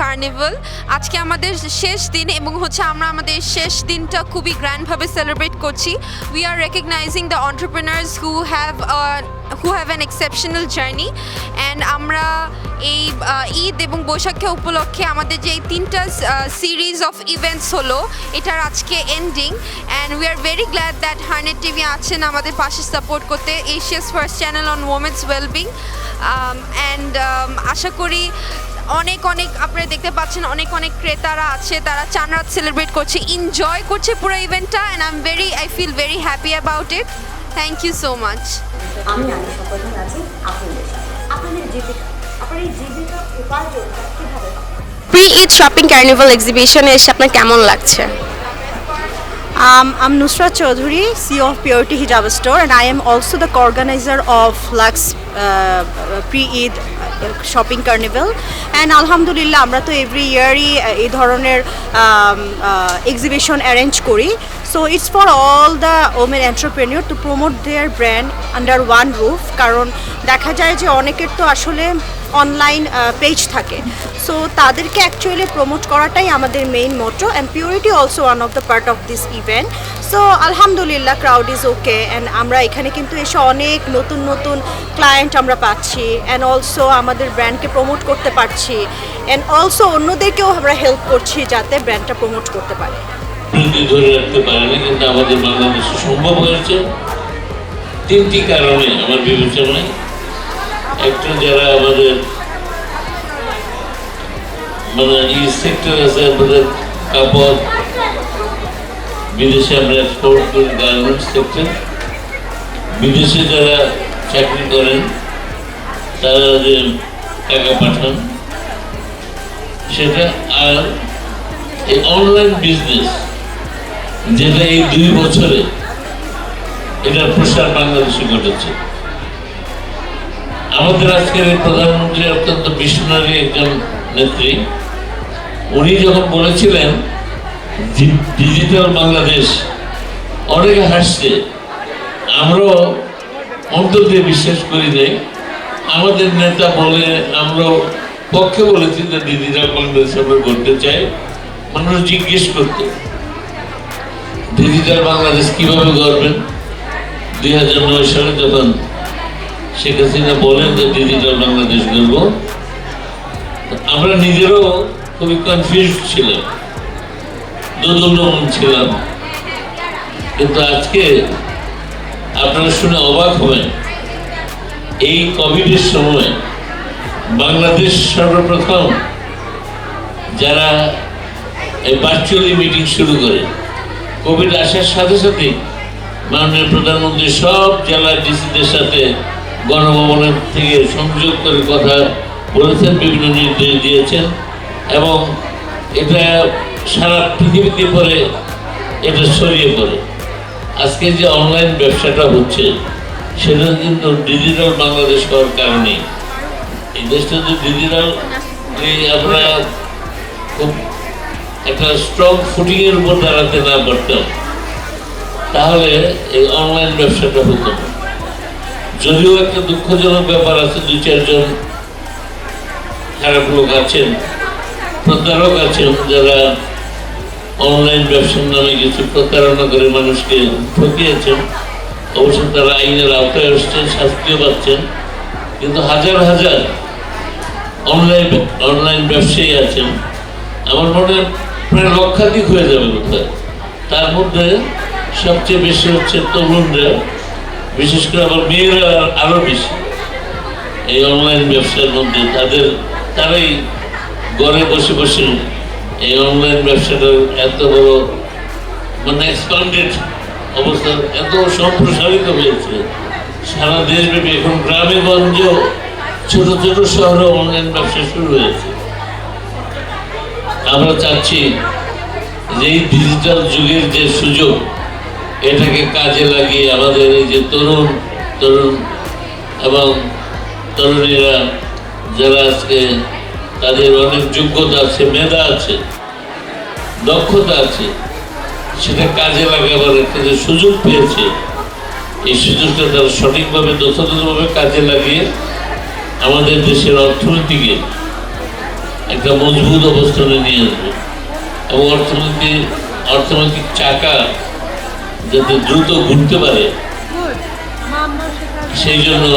Carnival আজকে আমাদের শেষ দিন এবং হচ্ছে আমরা আমাদের শেষ দিনটা খুবই গ্র্যান্ডভাবে সেলিব্রেট করছি। We are recognising the entrepreneurs who have who have an exceptional journey and আমরা এই ঈদ এবং বৈশাখে উপলক্ষে আমাদের যে এই তিনটা সিরিজ অফ ইভেন্টস হলো, এটার আজকে ending and we are very glad that Harnet TV আছেন আমাদের পাশে সাপোর্ট করতে Asia's first channel on women's wellbeing and আশা করি অনেক অনেক আপনারা দেখতে পাচ্ছেন অনেক অনেক ক্রেতারা আছে তারা চান রাত সেলিব্রেট করছে এনজয় করছে পুরো ইভেন্টটা and I'm very I feel very happy about it thank you so much আমি আছি আপনাদের সাথে। আপনাদের জীবিকা আপনার এই জীবিকা উপার্জনটা কীভাবে? প্রি ঈদ শপিং কার্নিভাল এক্সিবিশনে এসে আপনার কেমন লাগছে? Um, I'm Nusrat Chaudhuri, CEO of Purity Hijab Store, and I am also the co-organizer of Lux uh, pre-Eid uh, shopping carnival and আলহামদুলিল্লাহ আমরা তো এভরি ইয়ারই এই ধরনের এক্সিবিশন অ্যারেঞ্জ করি। So it's for all the women entrepreneur to promote their brand under one roof কারণ দেখা যায় যে অনেকের তো আসলে অনলাইন পেজ থাকে। সো তাদেরকে অ্যাকচুয়ালি প্রমোট করাটাই আমাদের main motto and purity also one of the part of this event so আলহামদুলিল্লাহ ক্রাউড ইজ ওকে অ্যান্ড আমরা এখানে কিন্তু এসে অনেক নতুন নতুন ক্লায়েন্ট আমরা পাচ্ছি অ্যান্ড অলসো আমাদের ব্র্যান্ডকে প্রমোট করতে পারছি অ্যান্ড অলসো অন্যদেরকেও আমরা হেল্প করছি যাতে ব্র্যান্ডটা প্রমোট করতে পারে। ধরে রাখতে পারেনি, কিন্তু আমাদের বাংলাদেশে সম্ভব হয়েছে। তিনটি কারণে আমার বিবেচনায় একটা যারা আমাদের মানে সেক্টর আছে আমাদের কাপড়, বিদেশে আমরা এক্সপোর্ট করি গার্মেন্টস সেক্টর বিদেশে যারা চাকরি করেন, তারা যে টাকা পাঠান, সেটা আর এই অনলাইন বিজনেস যেটা এই দুই বছরে এটার প্রসার বাংলাদেশে ঘটেছে। আমাদের আজকের প্রধানমন্ত্রী অত্যন্ত বিষ্ণুনারী একজন নেত্রী, উনি যখন বলেছিলেন ডিজিটাল বাংলাদেশ অনেকে হাসছে, আমরাও অন্তর দিয়ে বিশ্বাস করি যে আমাদের নেতা বলে আমরাও পক্ষে বলেছি যে ডিজিটাল বাংলাদেশ আমরা করতে চাই। মানুষ জিজ্ঞেস করতো, ডিজিটাল বাংলাদেশ কীভাবে গড়বেন? দুই হাজার নয় সালে যখন শেখ হাসিনা বলেন যে ডিজিটাল বাংলাদেশ গড়ব। আমরা নিজেরও খুবই কনফিউজ ছিলাম। দোদুল্যমান ছিলাম। কিন্তু আজকে আপনারা শুনে অবাক হবেন, এই কোভিডের সময় বাংলাদেশ সর্বপ্রথম যারা এই ভার্চুয়ালি মিটিং শুরু করে কোভিড আসার সাথে সাথে মাননীয় প্রধানমন্ত্রী সব জেলার ডিসিদের সাথে গণভবনের থেকে সংযোগ করে কথা বলেছেন, বিভিন্ন নির্দেশ দিয়েছেন এবং এটা সারা পৃথিবীতে পরে এটা ছড়িয়ে পড়ে। আজকে যে অনলাইন ব্যবসাটা হচ্ছে, সেটা কিন্তু ডিজিটাল বাংলাদেশ হওয়ার কারণে। এই দেশটা যে ডিজিটাল আমরা খুব একটা স্ট্রং ফুটিং এর উপর দাঁড়াতে না পারতাম। তাহলে এই অনলাইন ব্যবসাটা হতো না। যদিও একটা দুঃখজনক ব্যাপার আছে, দুই চারজন খারাপ লোক আছেন, প্রতারক আছেন, যারা অনলাইন ব্যবসার নামে কিছু প্রতারণা করে মানুষকে ঠকিয়েছেন। অবশ্য তারা আইনের আওতায় আসছেন, শাস্তিও পাচ্ছেন। কিন্তু হাজার হাজার অনলাইন অনলাইন ব্যবসায়ী আছেন। আমার মনে প্রায় লক্ষাধিক হয়ে যাবে বোধহয়। তার মধ্যে সবচেয়ে বেশি হচ্ছে তরুণরা। বিশেষ করে আবার মেয়েরা আরও বেশি। এই অনলাইন ব্যবসার মধ্যে তাদের, তারাই ঘরে বসে বসে এই অনলাইন ব্যবসাটা এত বড় মানে এক্সপান্ডেড অবস্থা, এত সম্প্রসারিত হয়েছে। সারা দেশব্যাপী এখন গ্রামে গঞ্জেও ছোট ছোট শহরে অনলাইন ব্যবসা শুরু হয়েছে। আমরা চাচ্ছি যে এই ডিজিটাল যুগের যে সুযোগ এটাকে কাজে লাগিয়ে আমাদের এই যে তরুণ তরুণ এবং তরুণীরা যারা আজকে তাদের অনেক যোগ্যতা আছে, মেধা আছে, দক্ষতা আছে, সেটা কাজে লাগাবার একটা যে সুযোগ পেয়েছে, এই সুযোগটা তারা সঠিকভাবে, যথাযথভাবে কাজে লাগিয়ে আমাদের দেশের অর্থনীতিকে একটা মজবুত অবস্থানে নিয়ে আসবে। এবং অর্থনীতি, অর্থনৈতিক চাকা যাতে দ্রুত ঘুরতে পারে। সেই জন্য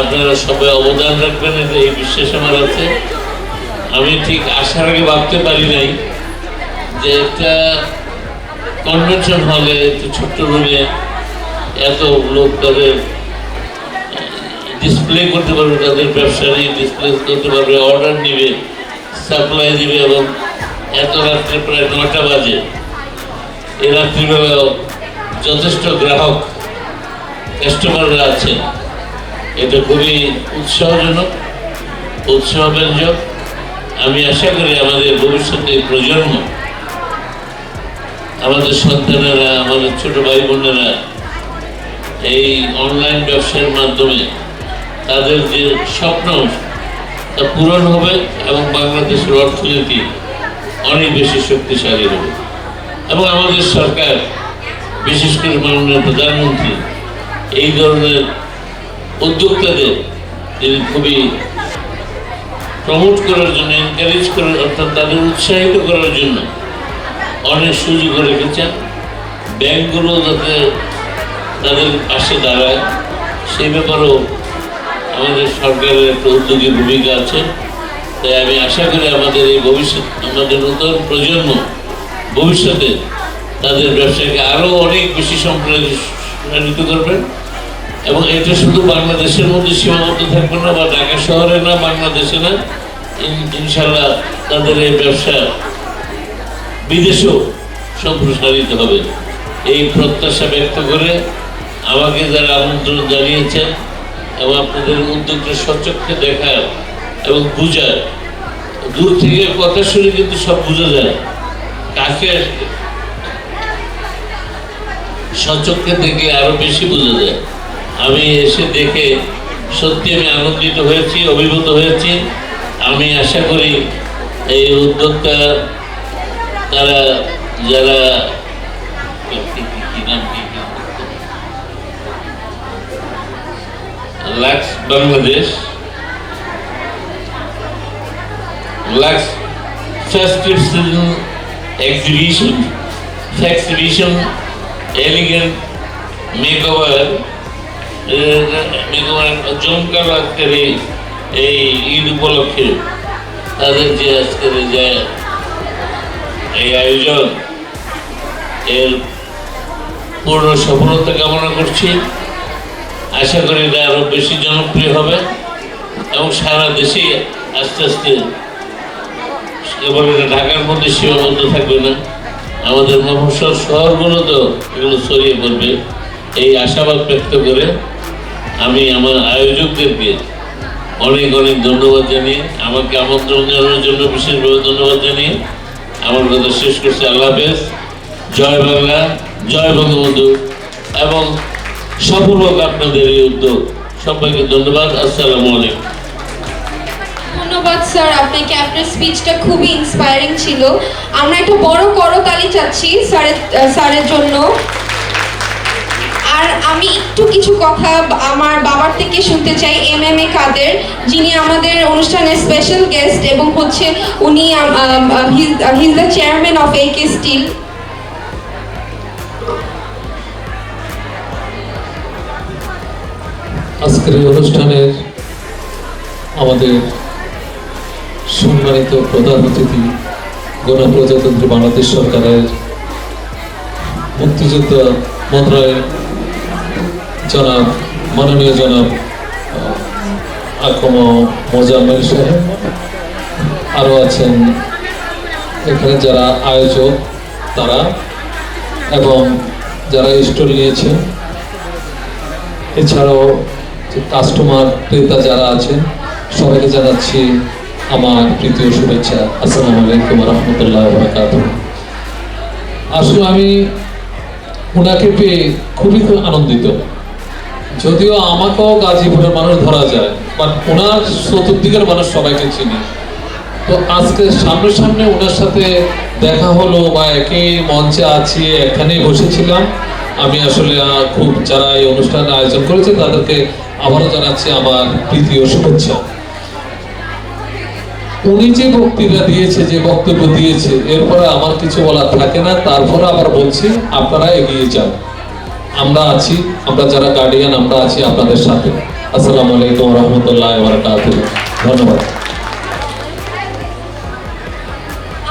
আপনারা সবাই অবদান রাখবেন এটা এই বিশ্বাস আমার আছে। আমি ঠিক আসার আগে ভাবতে পারি নাই যে একটা কনভেনশন হলে একটু ছোট্ট রুমে এত লোক তাদের ডিসপ্লে করতে পারবে তাদের ব্যবসা নিয়ে ডিসপ্লে করতে পারবে অর্ডার নিবে সাপ্লাই দিবে এবং এত রাত্রে প্রায় নটা বাজে। রাত্রিবেলাও যথেষ্ট গ্রাহক কাস্টমাররা আছেন এটা খুবই উৎসাহজনক, উৎসাহব্যঞ্জক। আমি আশা করি আমাদের ভবিষ্যতে প্রজন্ম, আমাদের সন্তানেরা, আমাদের ছোট ভাই বোনেরা এই অনলাইন ব্যবসার মাধ্যমে তাদের যে স্বপ্ন, তা পূরণ হবে এবং বাংলাদেশের অর্থনীতি অনেক বেশি শক্তিশালী হবে। এবং আমাদের সরকার, বিশেষ করে মাননীয় প্রধানমন্ত্রী, এই ধরনের উদ্যোক্তাদের তিনি খুবই প্রমোট করার জন্য এনকারেজ করার, অর্থাৎ তাদের উৎসাহিত করার জন্য অনেক সুযোগ রেখেছেন। ব্যাংকগুলো যাতে তাদের পাশে দাঁড়ায় সেই ব্যাপারেও আমাদের সরকারের একটা উদ্যোগী ভূমিকা আছে। তাই আমি আশা করি আমাদের এই ভবিষ্যৎ, আমাদের নতুন প্রজন্ম ভবিষ্যতে তাদের ব্যবসাকে আরও অনেক বেশি সম্প্রসারিত করবেন। এবং এটা শুধু বাংলাদেশের মধ্যে সীমাবদ্ধ থাকবে না বা ঢাকা শহরে না, বাংলাদেশে না ইনশাল্লাহ তাদের এই ব্যবসা বিদেশেও সম্প্রসারিত হবে। এই প্রত্যাশা ব্যক্ত করে আমাকে যারা আমন্ত্রণ জানিয়েছেন এবং আপনাদের উদ্যোগটা সচক্ষে দেখার এবং বুঝার, দূর থেকে কথা শুনে কিন্তু সব বোঝা যায়। কাকে সচক্ষে দেখে আরও বেশি বোঝা যায় আমি এসে দেখে সত্যি আমি আনন্দিত হয়েছি, অভিভূত হয়েছি আমি আশা করি এই উদ্যোক্তা তারা যারা? Lux Bangladesh, Lux season exhibition. Exhibition. Elegant makeover. Makeover চমৎকার আজকের এই এই ঈদ উপলক্ষে। তাদের যে আজকের যে এই আয়োজন, এর পূর্ণ সফলতা কামনা করছি। আশা করি এটা আরও বেশি জনপ্রিয় হবে এবং সারা দেশে আস্তে আস্তে এটা ঢাকার মধ্যে সীমাবদ্ধ থাকবে না, আমাদের মফস্বল শহরগুলোতেও এগুলো ছড়িয়ে পড়বে। এই আশাবাদ ব্যক্ত করে আমি আমার আয়োজকদেরকে অনেক অনেক ধন্যবাদ জানিয়ে, আমাকে আমন্ত্রণ জানানোর জন্য বিশেষভাবে ধন্যবাদ জানিয়ে আমার কথা শেষ করছি। আল্লাহ হাফেজ। জয় বাংলা, জয় বঙ্গবন্ধু। এবং সফল হোক আপনাদের এই উদ্যোগ। সবাইকে ধন্যবাদ। আসসালামু আলাইকুম। ধন্যবাদ, স্যার। আপনাকে আপনার স্পিচটা খুবই ইন্সপায়ারিং ছিল। আমরা একটা বড় করতালি চাচ্ছি স্যারের স্যারের জন্য। আর আমি একটু কিছু কথা আমার বাবার থেকে শুনতে চাই, এম এম এ কাদের, যিনি আমাদের অনুষ্ঠানের স্পেশাল গেস্ট এবং হচ্ছে উনি his the chairman of A K steel আজকের অনুষ্ঠানের আমাদের সম্মানিত প্রধান অতিথি, গণপ্রজাতন্ত্রী বাংলাদেশ সরকারের মুক্তিযোদ্ধা মন্ত্রণালয়ের জনাব, মাননীয় জনাব আকম মোজাম্মেল সাহেব, আরও আছেন এখানে যারা আয়োজক, তারা এবং যারা স্টল নিয়েছেন। এছাড়াও কাস্টমার ক্রেতা যারা আছেন, সবাইকে জানাচ্ছি আমার তৃতীয় শুভেচ্ছা। আসসালামু আলাইকুম রহমতুল্লাহ বরকাত আসলে আমি ওনাকে পেয়ে খুবই খুব আনন্দিত। যদিও আমাকেও গাজীপুরের মানুষ ধরা যায় বাট ওনার চতুর্দিকের মানুষ সবাইকে চিনি। তো আজকে সামনে সামনে ওনার সাথে দেখা হলো বা একই মঞ্চে আছি, এখানেই বসেছিলাম। আমি আসলে খুব যারা এই অনুষ্ঠানের আয়োজন করেছে তাদেরকে আবারও জানাচ্ছি আমার প্রীতি ও শুভেচ্ছা। উনি যে বক্তৃতা দিয়েছে, যে বক্তব্য দিয়েছে এরপরে আমার কিছু বলার থাকে না তারপরে আবার বলছি, আপনারা এগিয়ে যান। আমরা আছি, আমরা যারা গার্ডিয়ান আমরা আছি আপনাদের সাথে। আসসালামু আলাইকুম রহমতুল্লাহ ধন্যবাদ।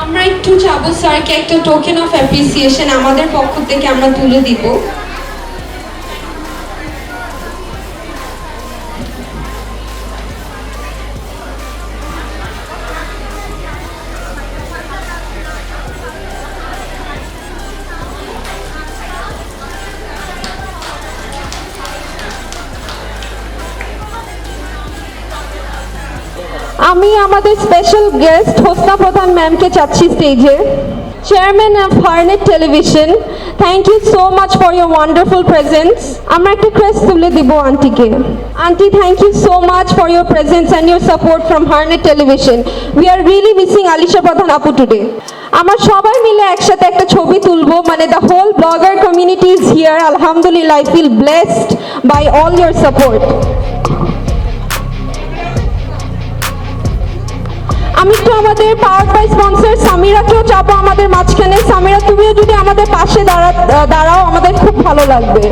আমরা একটু চাবো স্যারকে একটা টোকেন অফ অ্যাপ্রিসিয়েশন আমাদের পক্ষ থেকে আমরা তুলে দিব। আমি আমাদের স্পেশাল গেস্ট হোসনা প্রধান ম্যামকে চাচ্ছি স্টেজে chairman of Harnet television thank you so much for your wonderful presence আমরা একটা ক্রেস্ট তুলে দিব আন্টিকে aunty thank you so much for your presence and your support from Harnet television we are really missing Alisha Pradhan আপু today আমরা সবাই মিলে একসাথে একটা ছবি তুলবো মানে the whole blogger community is here আলহামদুলিল্লাহ I feel blessed by all your support by sponsor সামিরাকেও চাপো আমাদের মাঝখানে। সামিরা তুমিও যদি আমাদের পাশে দাঁড়া দাঁড়াও, আমাদের খুব ভালো লাগবে।